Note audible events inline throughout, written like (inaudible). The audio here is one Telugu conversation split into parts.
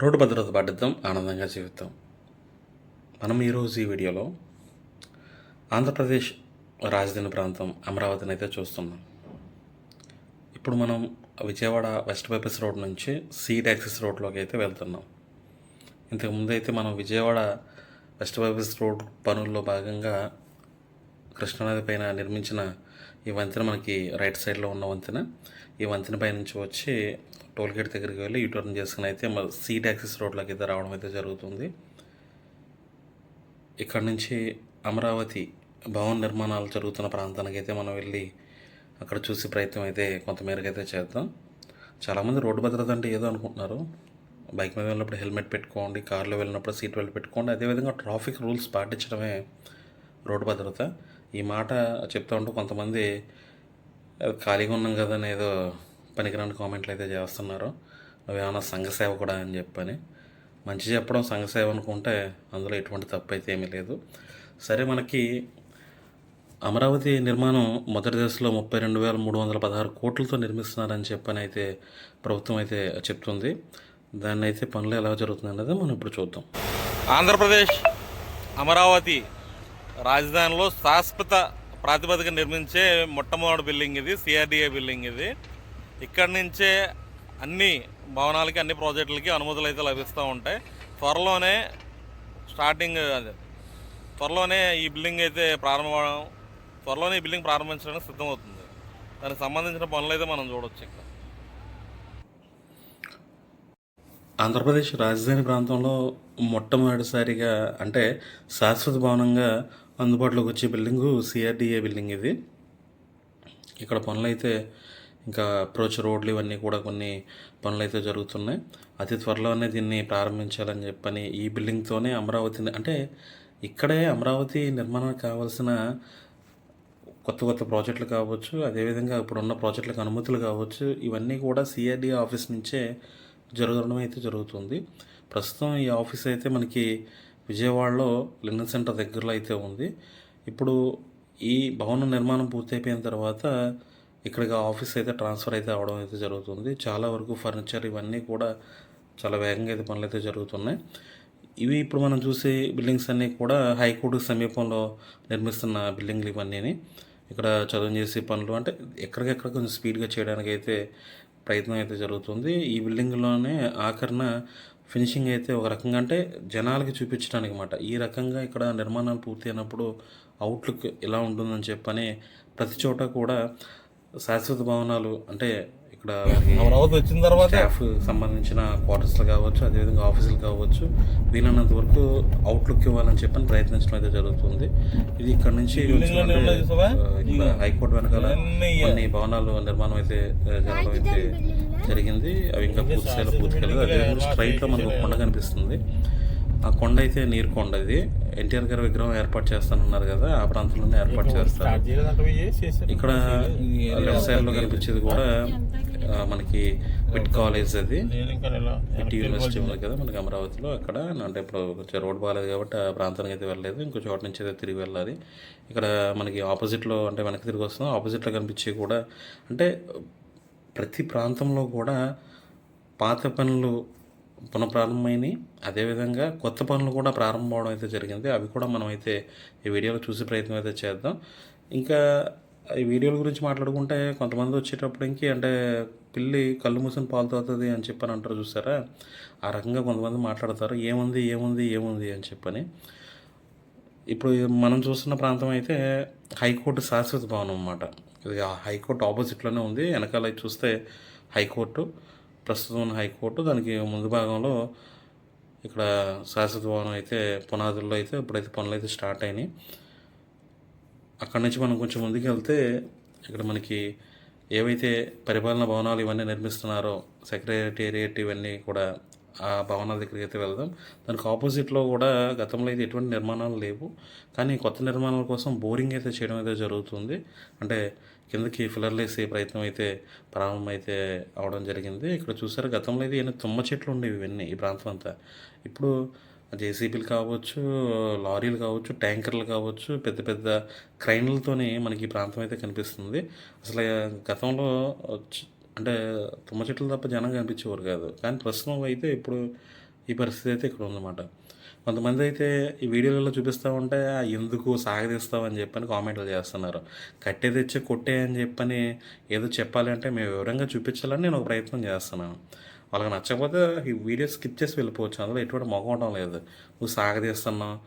రోడ్డు భద్రత పాటిద్దాం ఆనందంగా జీవిద్దాం మనం ఈరోజు ఈ వీడియోలో ఆంధ్రప్రదేశ్ రాజధాని ప్రాంతం అమరావతిని అయితే చూస్తున్నాం. ఇప్పుడు మనం విజయవాడ వెస్ట్ బైపాస్ రోడ్ నుంచి సీ టాక్సెస్ రోడ్లోకి అయితే వెళ్తున్నాం. ఇంతకుముందు అయితే మనం విజయవాడ వెస్ట్ బైపాస్ రోడ్ పనుల్లో భాగంగా కృష్ణానది పైన నిర్మించిన ఈ వంతెన మనకి రైట్ సైడ్లో ఉన్న వంతెన. ఈ వంతెన పై నుంచి వచ్చి టోల్ గేట్ దగ్గరికి వెళ్ళి యూటర్న్ చేసుకుని అయితే మన సీ ట్యాక్సిస్ రోడ్లోకి అయితే రావడం అయితే జరుగుతుంది. ఇక్కడ నుంచి అమరావతి భవన నిర్మాణాలు జరుగుతున్న ప్రాంతానికి అయితే మనం వెళ్ళి అక్కడ చూసి ప్రయత్నం అయితే కొంతమేరకు అయితే చేద్దాం. చాలామంది రోడ్డు భద్రత అంటే ఏదో అనుకుంటున్నారు. బైక్ మీద వెళ్ళినప్పుడు హెల్మెట్ పెట్టుకోండి కార్లో వెళ్ళినప్పుడు సీట్ బెల్ట్ పెట్టుకోండి. అదేవిధంగా ట్రాఫిక్ రూల్స్ పాటించడమే రోడ్డు భద్రత. ఈ మాట చెప్తా ఉంటూ కొంతమంది ఖాళీగా ఉన్నాం కదా అని ఏదో పనికిరాని కామెంట్లు అయితే చేస్తున్నారు. నువ్వేమన్నా సంఘ సేవ కూడా అని చెప్పని. మంచి చెప్పడం సంఘసేవ అనుకుంటే అందులో ఎటువంటి తప్పు అయితే ఏమీ లేదు. సరే మనకి అమరావతి నిర్మాణం మొదటి దశలో ముప్పై రెండు వేల మూడు వందల పదహారు కోట్లతో నిర్మిస్తున్నారని చెప్పని అయితే ప్రభుత్వం అయితే చెప్తుంది. దాన్ని అయితే పనులు ఎలా జరుగుతుంది అన్నది మనం ఇప్పుడు చూద్దాం. ఆంధ్రప్రదేశ్ అమరావతి రాజధానిలో శాశ్వత ప్రాతిపదిక నిర్మించే మొట్టమొదటి బిల్డింగ్ ఇది సిఆర్డిఏ బిల్డింగ్ ఇది. ఇక్కడి నుంచే అన్ని భవనాలకి అన్ని ప్రాజెక్టులకి అనుమతులు అయితే లభిస్తూ ఉంటాయి. త్వరలోనే స్టార్టింగ్ త్వరలోనే ఈ బిల్డింగ్ అయితే ప్రారంభం త్వరలోనే ఈ బిల్డింగ్ ప్రారంభించడానికి సిద్ధమవుతుంది. దానికి సంబంధించిన పనులు అయితే మనం చూడవచ్చు ఇక్కడ. ఆంధ్రప్రదేశ్ రాజధాని ప్రాంతంలో మొట్టమొదటిసారిగా అంటే శాశ్వత భవనంగా అందుబాటులోకి వచ్చే బిల్డింగు సిఆర్డిఏ బిల్డింగ్ ఇది. ఇక్కడ పనులైతే ఇంకా అప్రోచ్ రోడ్లు ఇవన్నీ కూడా కొన్ని పనులు అయితే జరుగుతున్నాయి. అతి త్వరలోనే దీన్ని ప్రారంభించాలని చెప్పని ఈ బిల్డింగ్తోనే అమరావతిని అంటే ఇక్కడే అమరావతి నిర్మాణానికి కావాల్సిన కొత్త కొత్త ప్రాజెక్టులు కావచ్చు అదేవిధంగా ఇప్పుడున్న ప్రాజెక్టులకు అనుమతులు కావచ్చు ఇవన్నీ కూడా సిఆర్డి ఆఫీస్ నుంచే జరగడం అయితే జరుగుతుంది. ప్రస్తుతం ఈ ఆఫీస్ అయితే మనకి విజయవాడలో లింగన్ సెంటర్ దగ్గరలో అయితే ఉంది. ఇప్పుడు ఈ భవన నిర్మాణం పూర్తయిపోయిన తర్వాత ఇక్కడికి ఆఫీస్ అయితే ట్రాన్స్ఫర్ అయితే అవడం అయితే జరుగుతుంది. చాలా వరకు ఫర్నిచర్ ఇవన్నీ కూడా చాలా వేగంగా అయితే పనులు అయితే జరుగుతున్నాయి. ఇవి ఇప్పుడు మనం చూసే బిల్డింగ్స్ అన్నీ కూడా హైకోర్టు సమీపంలో నిర్మిస్తున్న బిల్డింగ్లు ఇవన్నీ ఇక్కడ చదువు చేసే పనులు అంటే ఎక్కడికెక్కడ కొంచెం స్పీడ్గా చేయడానికి అయితే ప్రయత్నం అయితే జరుగుతుంది. ఈ బిల్డింగ్లోనే ఆఖరణ ఫినిషింగ్ అయితే ఒక రకంగా అంటే జనాలకి చూపించడానికి అనమాట ఈ రకంగా ఇక్కడ నిర్మాణాలు పూర్తి అయినప్పుడు అవుట్లుక్ ఎలా ఉంటుందని చెప్పని ప్రతి చోట కూడా శాశ్వత భవనాలు అంటే ఇక్కడ (laughs) అమరావతి వచ్చిన తర్వాత స్టాఫ్ సంబంధించిన క్వార్టర్స్లు కావచ్చు అదేవిధంగా ఆఫీసులు కావచ్చు వీలైనంత వరకు అవుట్లుక్ ఇవ్వాలని చెప్పని ప్రయత్నించడం అయితే జరుగుతుంది. ఇది ఇక్కడ నుంచి హైకోర్టు వెనకాల కొన్ని భవనాలు నిర్మాణం అయితే జరగడం అయితే జరిగింది. అవి ఇంకా పూర్తి స్థాయిలో పూర్తి కాలేదు. అదేవిధంగా స్ట్రైట్లో మనకు కొండ కనిపిస్తుంది. ఆ కొండ అయితే నీరు కొండ ఇది. ఎన్టీఆర్ గారి విగ్రహం ఏర్పాటు చేస్తానన్నారు కదా ఆ ప్రాంతంలోనే ఏర్పాటు చేస్తారు. ఇక్కడ లెఫ్ట్ సైడ్లో కనిపించేది కూడా మనకి బిట్ కాలేజ్ అది. బిట్ యూనివర్సిటీ ఉంది కదా మనకి అమరావతిలో అక్కడ. అంటే ఇప్పుడు కొంచెం రోడ్ బాగాలేదు కాబట్టి ఆ ప్రాంతానికి అయితే వెళ్ళలేదు. ఇంకో చోట నుంచి అయితే తిరిగి వెళ్ళాలి. ఇక్కడ మనకి ఆపోజిట్లో అంటే వెనక్కి తిరిగి వస్తున్నాం. ఆపోజిట్లో కనిపించేవి కూడా అంటే ప్రతి ప్రాంతంలో కూడా పాత పనులు పునఃప్రారంభమైనవి అదేవిధంగా కొత్త పనులు కూడా ప్రారంభం అవడం అయితే జరిగింది. అవి కూడా మనం అయితే ఈ వీడియోలో చూసే ప్రయత్నం అయితే చేద్దాం. ఇంకా ఈ వీడియోల గురించి మాట్లాడుకుంటే కొంతమంది వచ్చేటప్పటికి అంటే పిల్లి కళ్ళు మూసిన పాలు తాగుతుంది అని చెప్పని అంటారు చూసారా? ఆ రకంగా కొంతమంది మాట్లాడతారు. ఏముంది ఏముంది ఏముంది అని చెప్పని. ఇప్పుడు మనం చూస్తున్న ప్రాంతం అయితే హైకోర్టు శాశ్వత భవనం అన్నమాట. ఇది ఆ హైకోర్టు ఆపోజిట్లోనే ఉంది. వెనకాల చూస్తే హైకోర్టు ప్రస్తుతం ఉన్న హైకోర్టు. దానికి ముందు భాగంలో ఇక్కడ శాశ్వత భవనం అయితే పునాదుల్లో అయితే ఇప్పుడైతే పనులు అయితే స్టార్ట్ అయినాయి. అక్కడి నుంచి మనం కొంచెం ముందుకు వెళ్తే ఇక్కడ మనకి ఏవైతే పరిపాలన భవనాలు ఇవన్నీ నిర్మిస్తున్నారో సెక్రటేరియట్ ఇవన్నీ కూడా ఆ భవనాల దగ్గరికి అయితే వెళ్దాం. దానికి ఆపోజిట్లో కూడా గతంలో అయితే ఎటువంటి నిర్మాణాలు లేవు. కానీ కొత్త నిర్మాణాల కోసం బోరింగ్ అయితే చేయడం అయితే జరుగుతుంది. అంటే కిందకి ఫిల్లర్లు వేసే ప్రయత్నం అయితే ప్రారంభం అయితే అవడం జరిగింది. ఇక్కడ చూసారు గతంలో అయితే ఏమైనా తుమ్మ చెట్లు ఉండేవి ఇవన్నీ ఈ ప్రాంతం అంతా. ఇప్పుడు జేసీబీలు కావచ్చు లారీలు కావచ్చు ట్యాంకర్లు కావచ్చు పెద్ద పెద్ద క్రైన్లతోనే మనకి ఈ ప్రాంతం అయితే కనిపిస్తుంది. అసలు గతంలో అంటే తుమ్మ చెట్లు తప్ప జనం కనిపించేవారు కాదు. కానీ ప్రస్తుతం అయితే ఇప్పుడు ఈ పరిస్థితి అయితే ఇక్కడ ఉందన్నమాట. కొంతమంది అయితే ఈ వీడియోలలో చూపిస్తూ ఉంటే ఎందుకు సాగదీస్తావు అని చెప్పని కామెంట్లు చేస్తున్నారు. కట్టే తెచ్చి కొట్టే అని చెప్పని ఏదో చెప్పాలంటే మేము వివరంగా చూపించాలని నేను ఒక ప్రయత్నం చేస్తున్నాను. వాళ్ళకి నచ్చకపోతే ఈ వీడియో స్కిప్ చేసి వెళ్ళిపోవచ్చు. అందులో ఎటువంటి మొగవడం లేదు. నువ్వు సాగదీస్తున్నావు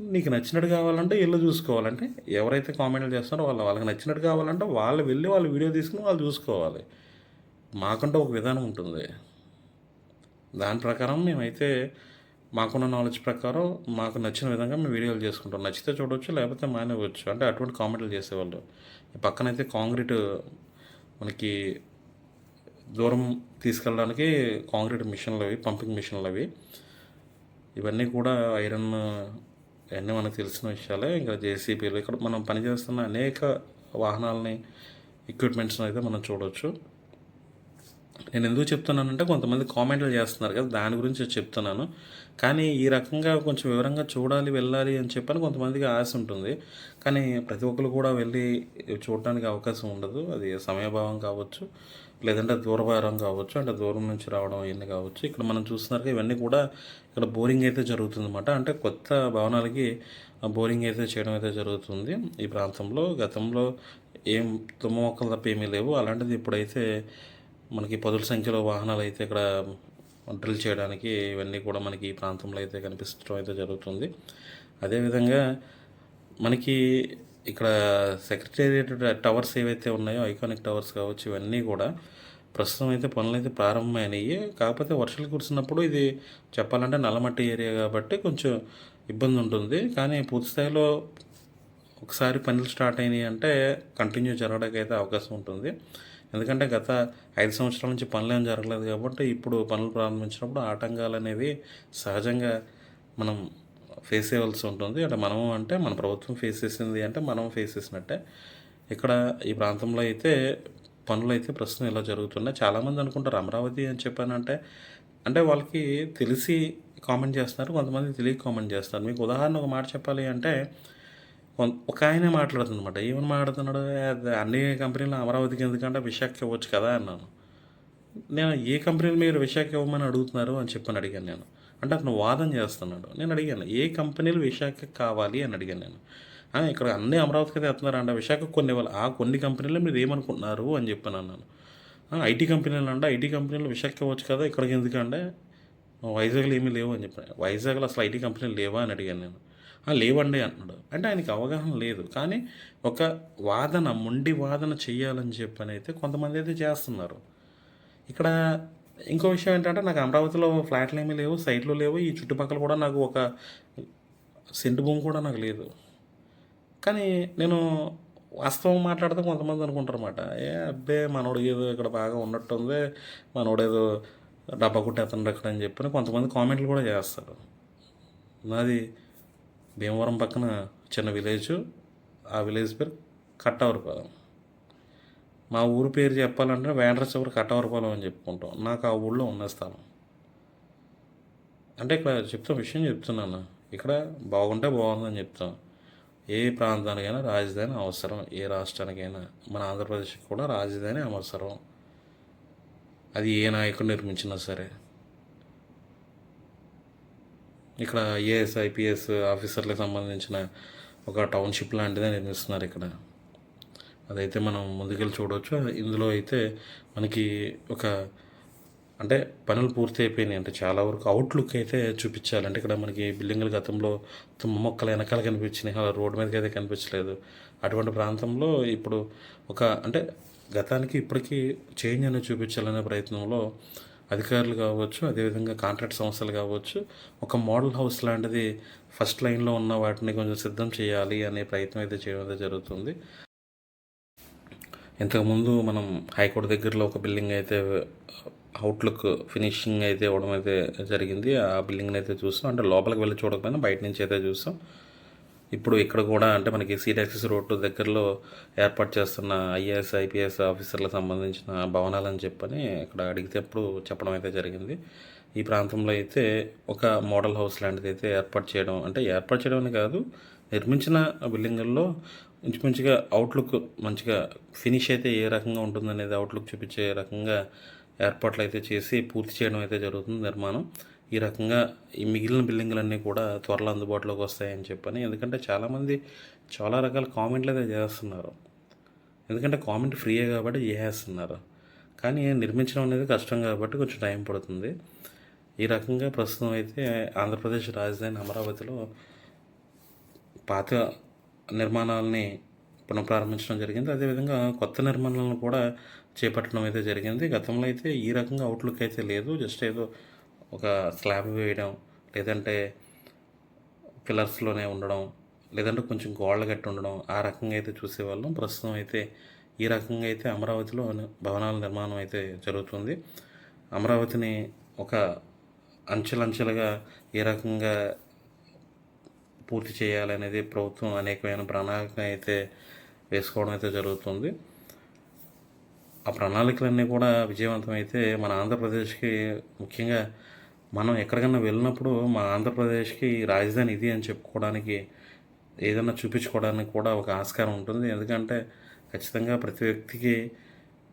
నీకు నచ్చినట్టు కావాలంటే ఇల్లు చూసుకోవాలంటే ఎవరైతే కామెంట్లు చేస్తున్నారో వాళ్ళు వాళ్ళకి నచ్చినట్టు కావాలంటే వాళ్ళు వెళ్ళి వాళ్ళు వీడియో తీసుకుని వాళ్ళు చూసుకోవాలి. మాకంటూ ఒక విధానం ఉంటుంది. దాని ప్రకారం మేమైతే మాకున్న నాలెడ్జ్ ప్రకారం మాకు నచ్చిన విధంగా మేము వీడియోలు చేసుకుంటాం. నచ్చితే చూడవచ్చు లేకపోతే మానేవచ్చు అంటే అటువంటి కామెంట్లు చేసేవాళ్ళు. పక్కనైతే కాంక్రీట్ మనకి దూరం తీసుకెళ్ళడానికి కాంక్రీట్ మిషన్లు అవి పంపింగ్ మిషన్లు అవి. ఇవన్నీ కూడా ఐరన్ ఇవన్నీ మనకు తెలిసిన విషయాలే. ఇంకా జేసీబీలు ఇక్కడ మనం పనిచేస్తున్న అనేక వాహనాలని ఎక్విప్మెంట్స్ని అయితే మనం చూడవచ్చు నేను ఎందుకు చెప్తున్నానంటే కొంతమంది కామెంట్లు చేస్తున్నారు కదా దాని గురించి చెప్తున్నాను. కానీ ఈ రకంగా కొంచెం వివరంగా చూడాలి వెళ్ళాలి అని చెప్పని కొంతమందికి ఆశ ఉంటుంది. కానీ ప్రతి ఒక్కరు కూడా వెళ్ళి చూడడానికి అవకాశం ఉండదు. అది సమయభావం కావచ్చు. లేదంటే దూరభారం కావచ్చు అంటే దూరం నుంచి రావడం ఇవన్నీ కావచ్చు. ఇక్కడ మనం చూస్తున్నారు ఇవన్నీ కూడా ఇక్కడ బోరింగ్ అయితే జరుగుతుంది అనమాట అంటే కొత్త భవనాలకి బోరింగ్ అయితే చేయడం అయితే జరుగుతుంది. ఈ ప్రాంతంలో గతంలో ఏం తుమ్మ మొక్కలు తప్ప ఏమీ లేవు. అలాంటిది ఇప్పుడైతే మనకి పదుల సంఖ్యలో వాహనాలు అయితే ఇక్కడ డ్రిల్ చేయడానికి ఇవన్నీ కూడా మనకి ఈ ప్రాంతంలో అయితే కనిపించడం అయితే జరుగుతుంది. అదేవిధంగా మనకి ఇక్కడ సెక్రటేరియట్ టవర్స్ ఏవైతే ఉన్నాయో ఐకానిక్ టవర్స్ కావచ్చు ఇవన్నీ కూడా ప్రస్తుతం అయితే పనులు అయితే ప్రారంభమైనాయి కాకపోతే వర్షాలు కురిసినప్పుడు ఇది చెప్పాలంటే నల్లమట్టి ఏరియా కాబట్టి కొంచెం ఇబ్బంది ఉంటుంది. కానీ పూర్తి స్థాయిలో ఒకసారి పనులు స్టార్ట్ అయినాయి అంటే కంటిన్యూ జరగడానికి అయితే అవకాశం ఉంటుంది. ఎందుకంటే గత ఐదు సంవత్సరాల నుంచి పనులు ఏం జరగలేదు కాబట్టి ఇప్పుడు పనులు ప్రారంభించినప్పుడు ఆటంకాలు అనేవి సహజంగా మనం ఫేస్ చేయవలసి ఉంటుంది. అంటే మనము అంటే మన ప్రభుత్వం ఫేస్ చేసింది అంటే మనం ఫేస్ చేసినట్టే. ఇక్కడ ఈ ప్రాంతంలో అయితే పనులు అయితే ప్రస్తుతం ఇలా జరుగుతున్నాయి. చాలామంది అనుకుంటారు అమరావతి అని చెప్పానంటే అంటే వాళ్ళకి తెలిసి కామెంట్ చేస్తున్నారు కొంతమంది తెలియక కామెంట్ చేస్తారు. మీకు ఉదాహరణ ఒక మాట చెప్పాలి అంటే ఒక ఆయనే మాట్లాడుతుందన్నమాట. ఏమని మాట్లాడుతున్నాడు అన్ని కంపెనీలు అమరావతికి ఎందుకంటే విశాఖ ఇవ్వచ్చు కదా అన్నాను. నేను ఏ కంపెనీలు మీరు విశాఖ ఇవ్వమని అడుగుతున్నారు అని చెప్పని అడిగాను నేను. అంటే అతను వాదన చేస్తున్నాడు. నేను అడిగాను ఏ కంపెనీలు విశాఖ కావాలి అని అడిగాను నేను. ఇక్కడ అన్ని అమరావతికి తెస్తున్నారు అంటే. విశాఖ కొన్ని ఇవ్వాలి. ఆ కొన్ని కంపెనీలు మీరు ఏమనుకుంటున్నారు అని చెప్పాను అన్నాను. ఐటీ కంపెనీలు అంటే ఐటీ కంపెనీలు విశాఖ ఇవ్వచ్చు కదా ఇక్కడికి ఎందుకంటే వైజాగ్లో ఏమీ లేవు అని చెప్పాను. వైజాగ్లో అసలు ఐటీ కంపెనీలు లేవా అని అడిగాను నేను. లేవండి అంటున్నాడు అంటే ఆయనకి అవగాహన లేదు. కానీ ఒక వాదన మొండి వాదన చేయాలని చెప్పని అయితే కొంతమంది అయితే చేస్తున్నారు. ఇక్కడ ఇంకో విషయం ఏంటంటే నాకు అమరావతిలో ఫ్లాట్లు ఏమీ లేవు సైట్లు లేవు. ఈ చుట్టుపక్కల కూడా నాకు ఒక సెంటు భూమి కూడా నాకు లేదు. కానీ నేను వాస్తవం మాట్లాడితే కొంతమంది అనుకుంటారు అన్నమాట ఏ అబ్బే మనోడు ఏదో ఇక్కడ బాగా ఉన్నట్టుంది మనోడు ఏదో డబ్బా కొట్టేస్తాడు అక్కడ అని చెప్పి కొంతమంది కామెంట్లు కూడా చేస్తారు. నాది భీమవరం పక్కన చిన్న విలేజ్. ఆ విలేజ్ పేరు కట్టవరపాలెం మా ఊరు పేరు చెప్పాలంటే వేండ్రచవర కట్టవరపాలెం అని చెప్పుకుంటాం. నాకు ఆ ఊళ్ళో ఉన్న స్థలం. అంటే ఇక్కడ చెప్తున్న విషయం చెప్తున్నాను. ఇక్కడ బాగుంటే బాగుందని చెప్తాం. ఏ ప్రాంతానికైనా రాజధాని అవసరం. ఏ రాష్ట్రానికైనా. మన ఆంధ్రప్రదేశ్కి కూడా రాజధాని అవసరం. అది ఏ నాయకుడు నిర్మించినా సరే. ఇక్కడ ఐఏఎస్ ఐపీఎస్ ఆఫీసర్లకు సంబంధించిన ఒక టౌన్షిప్ లాంటిదే నిర్మిస్తున్నారు ఇక్కడ. అదైతే మనం ముందుకెళ్ళి చూడవచ్చు ఇందులో అయితే మనకి ఒక అంటే పనులు పూర్తి అయిపోయినాయి అంటే చాలా వరకు అవుట్లుక్ అయితే చూపించాలి అంటే ఇక్కడ మనకి బిల్డింగ్ల గతంలో తుమ్మ మొక్కలు వెనకాల కనిపించినాయి. అలా రోడ్డు మీదకి అయితే కనిపించలేదు. అటువంటి ప్రాంతంలో ఇప్పుడు ఒక అంటే గతానికి ఇప్పటికీ చేంజ్ అనేది చూపించాలనే ప్రయత్నంలో అధికారులు కావచ్చు అదేవిధంగా కాంట్రాక్ట్ సంస్థలు కావచ్చు ఒక మోడల్ హౌస్ లాంటిది ఫస్ట్ లైన్లో ఉన్న వాటిని కొంచెం సిద్ధం చేయాలి అనే ప్రయత్నం అయితే చేయడం అయితే జరుగుతుంది. ఇంతకుముందు మనం హైకోర్టు దగ్గరలో ఒక బిల్డింగ్ అయితే అవుట్లుక్ ఫినిషింగ్ అయితే ఇవ్వడం అయితే జరిగింది. ఆ బిల్డింగ్ని అయితే చూస్తాం అంటే లోపలికి వెళ్ళి చూడకపోయినా బయట నుంచి అయితే చూస్తాం. ఇప్పుడు ఇక్కడ కూడా అంటే మనకి సీట్ యాక్సెస్ రోడ్డు దగ్గరలో ఏర్పాటు చేస్తున్న ఐఏఎస్ ఐపీఎస్ ఆఫీసర్లకు సంబంధించిన భవనాలని చెప్పని ఇక్కడ అడిగితే అప్పుడు చెప్పడం అయితే జరిగింది. ఈ ప్రాంతంలో అయితే ఒక మోడల్ హౌస్ లాంటిది అయితే ఏర్పాటు చేయడం అంటే ఏర్పాటు చేయడం కాదు నిర్మించిన బిల్డింగుల్లో ఇంచుమించుగా అవుట్లుక్ మంచిగా ఫినిష్ అయితే ఏ రకంగా ఉంటుందనేది అవుట్లుక్ చూపించే రకంగా ఏర్పాట్లు అయితే చేసి పూర్తి చేయడం అయితే జరుగుతుంది నిర్మాణం. ఈ రకంగా ఈ మిగిలిన బిల్డింగ్లన్నీ కూడా త్వరలో అందుబాటులోకి వస్తాయని చెప్పని ఎందుకంటే చాలామంది చాలా రకాల కామెంట్లు అయితే చేస్తున్నారు. ఎందుకంటే కామెంట్ ఫ్రీయే కాబట్టి చేసేస్తున్నారు. కానీ నిర్మించడం అనేది కష్టం కాబట్టి కొంచెం టైం పడుతుంది. ఈ రకంగా ప్రస్తుతం అయితే ఆంధ్రప్రదేశ్ రాజధాని అమరావతిలో పాత నిర్మాణాలని పునఃప్రారంభించడం జరిగింది. అదేవిధంగా కొత్త నిర్మాణాలను కూడా చేపట్టడం అయితే జరిగింది. గతంలో అయితే ఈ రకంగా అవుట్లుక్ అయితే లేదు. జస్ట్ ఏదో ఒక స్లాబ్ వేయడం లేదంటే పిల్లర్స్లోనే ఉండడం లేదంటే కొంచెం గోడలు కట్టి ఉండడం ఆ రకంగా అయితే చూసేవాళ్ళం. ప్రస్తుతం అయితే ఈ రకంగా అయితే అమరావతిలో భవనాల నిర్మాణం అయితే జరుగుతుంది. అమరావతిని ఒక అంచెలంచెలుగా ఏ రకంగా పూర్తి చేయాలనేది ప్రభుత్వం అనేకమైన ప్రణాళిక అయితే వేసుకోవడం అయితే జరుగుతుంది. ఆ ప్రణాళికలన్నీ కూడా విజయవంతమైతే మన ఆంధ్రప్రదేశ్కి ముఖ్యంగా మనం ఎక్కడికైనా వెళ్ళినప్పుడు మా ఆంధ్రప్రదేశ్కి రాజధాని ఇది అని చెప్పుకోవడానికి ఏదైనా చూపించుకోవడానికి కూడా ఒక ఆస్కారం ఉంటుంది. ఎందుకంటే ఖచ్చితంగా ప్రతి వ్యక్తికి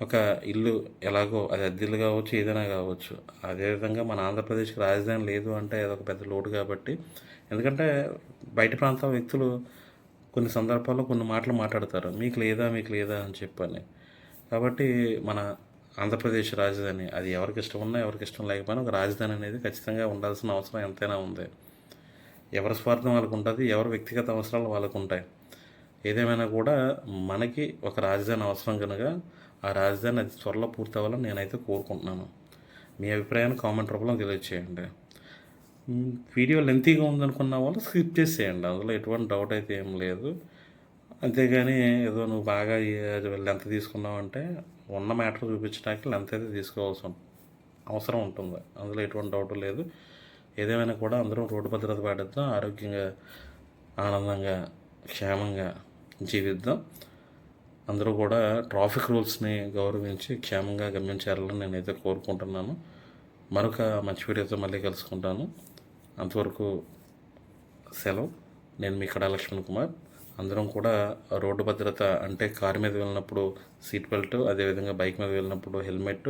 ఒక ఇల్లు ఎలాగో అది అద్దెలు కావచ్చు ఏదైనా కావచ్చు. అదేవిధంగా మన ఆంధ్రప్రదేశ్కి రాజధాని లేదు అంటే అది ఒక పెద్ద లోటు కాబట్టి ఎందుకంటే బయట ప్రాంతం వ్యక్తులు కొన్ని సందర్భాల్లో కొన్ని మాటలు మాట్లాడతారు. మీకు లేదా మీకు లేదా అని చెప్పని. కాబట్టి మన ఆంధ్రప్రదేశ్ రాజధాని అది ఎవరికి ఇష్టం ఉన్నా ఎవరికి ఇష్టం లేకపోయినా ఒక రాజధాని అనేది ఖచ్చితంగా ఉండాల్సిన అవసరం ఎంతైనా ఉంది. ఎవరి స్వార్థం వాళ్ళకు ఉంటుంది ఎవరి వ్యక్తిగత అవసరాలు వాళ్ళకు ఉంటాయి. ఏదేమైనా కూడా మనకి ఒక రాజధాని అవసరం కనుక ఆ రాజధాని అది త్వరలో పూర్తి అవ్వాలని నేనైతే కోరుకుంటున్నాను. మీ అభిప్రాయాన్ని కామెంట్ రూపంలో తెలియజేయండి వీడియో లెంతీగా ఉందనుకున్న వాళ్ళు స్కిప్ చేసేయండి. అందులో ఎటువంటి డౌట్ అయితే ఏం లేదు. అంతేగాని ఏదో నువ్వు బాగా లెంత్ తీసుకున్నావు అంటే ఉన్న మ్యాటర్ చూపించడానికి లెంత్ అయితే తీసుకోవాల్సి అవసరం ఉంటుంది. అందులో ఎటువంటి డౌట్ లేదు. ఏదేమైనా కూడా అందరం రోడ్డు భద్రత పాటిద్దాం. ఆరోగ్యంగా ఆనందంగా క్షేమంగా జీవిద్దాం. అందరూ కూడా ట్రాఫిక్ రూల్స్ని గౌరవించి క్షేమంగా గమ్యం చేరాలని నేనైతే కోరుకుంటున్నాను. మరొక మంచి వీడియోతో మళ్ళీ కలుసుకుంటాను. అంతవరకు సెలవు. నేను మీ కడా లక్ష్మణ్ కుమార్. అందరం కూడా రోడ్డు భద్రత అంటే కారు మీద వెళ్ళినప్పుడు సీట్ బెల్ట్ అదేవిధంగా బైక్ మీద వెళ్ళినప్పుడు హెల్మెట్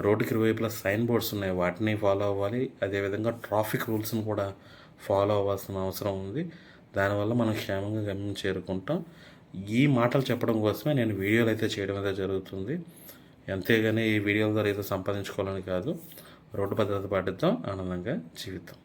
రోడ్డుకి ఇరువైపులా సైన్ బోర్డ్స్ ఉన్నాయి. వాటిని ఫాలో అవ్వాలి. అదేవిధంగా ట్రాఫిక్ రూల్స్ని కూడా ఫాలో అవ్వాల్సిన అవసరం ఉంది. దానివల్ల మనం క్షేమంగా గమ్యం చేరుకుంటాం. ఈ మాటలు చెప్పడం కోసమే నేను వీడియోలు అయితే చేయడం అయితే జరుగుతుంది. అంతేగాని ఈ వీడియోల ద్వారా ఏదో సంపాదించుకోవాలని కాదు. రోడ్డు భద్రత పాటిద్దాం. ఆనందంగా జీవితం